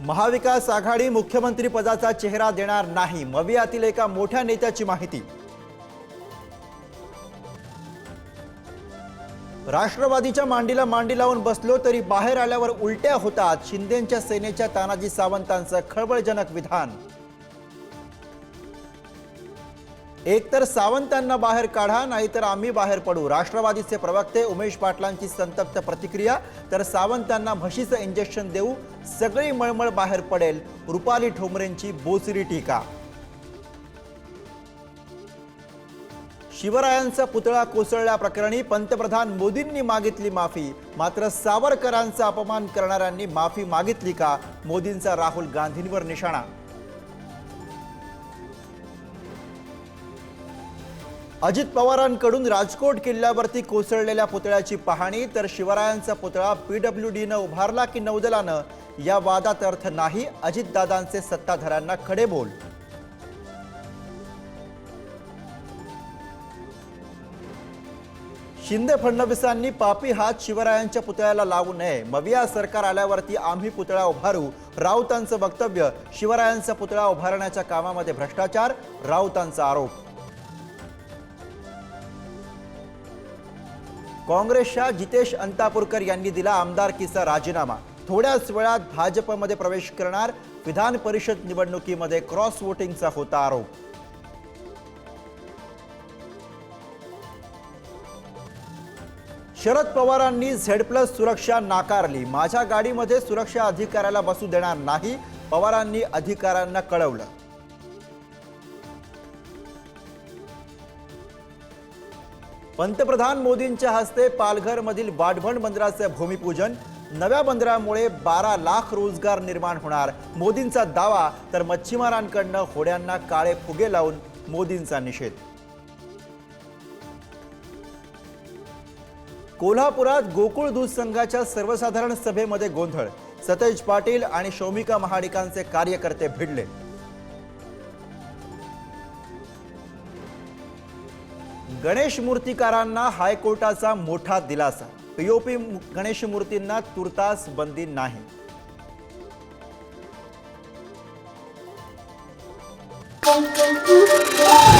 महाविकास आघाडी मुख्यमंत्री पदाचा चेहरा देणार नाही. मवियातील एका मोठ्या नेत्याची माहिती. राष्ट्रवादीच्या मांडीला मांडी लावून बसलो तरी बाहेर आल्यावर उलट्या होतात. शिंदेच्या सेनेच्या तानाजी सावंतांचं खळबळजनक विधान. एकतर सावंतांना बाहेर काढा नाहीतर आम्ही बाहेर पडू. राष्ट्रवादीचे प्रवक्ते उमेश पाटलांची संतप्त प्रतिक्रिया तर सावंतांना म्हशीचं इंजेक्शन देऊ सगळी मळमळ बाहेर पडेल. रुपाली ठोंबरेंची बोचरी टीका. शिवरायांचा पुतळा कोसळल्याप्रकरणी पंतप्रधान मोदींनी मागितली माफी. मात्र सावरकरांचा अपमान करणाऱ्यांनी माफी मागितली का? मोदींचा राहुल गांधींवर निशाणा अजित पवारांकडून राजकोट किल्ल्यावरती कोसळलेल्या पुतळ्याची पाहणी तर शिवरायांचा पुतळा पीडब्ल्यू डीनं उभारला की नौदलानं? या वादात अर्थ नाही अजितदादांचे सत्ताधाऱ्यांना खडे बोल शिंदे फडणवीसांनी पापी हात शिवरायांच्या पुतळ्याला लावू नये. मविया सरकार आल्यावरती आम्ही पुतळा उभारू. राऊतांचं वक्तव्य शिवरायांचा पुतळा उभारण्याच्या कामामध्ये भ्रष्टाचार राऊतांचा आरोप. काँग्रेसच्या जितेश अंतापूरकर यांनी दिला आमदारकीचा राजीनामा. थोड्याच वेळात भाजपमध्ये प्रवेश करणार विधान परिषद निवडणुकीमध्ये क्रॉस वोटिंगचा होता आरोप. शरद पवारांनी झेड प्लस सुरक्षा नाकारली. माझ्या गाडीमध्ये सुरक्षा अधिकाऱ्याला बसू देणार नाही पवारांनी अधिकाऱ्यांना कळवलं. पंतप्रधान मोदींच्या हस्ते पालघरमधील वाढवण बंदराचं भूमिपूजन. नव्या बंदरामुळे बारा लाख रोजगार निर्माण होणार. मोदींचा दावा तर मच्छीमारांकडनं होड्यांना काळे फुगे लावून मोदींचा निषेध. कोल्हापुरात गोकुळ दूध संघाच्या सर्वसाधारण सभेमध्ये गोंधळ. सतेज पाटील आणि शौमिका महाडिकांचे कार्यकर्ते भिडले. गणेश मूर्तिकारांना हायकोर्टाचा मोठा दिलासा पीओपी गणेश मूर्तींना तुर्तास बंदी नाही Thank you.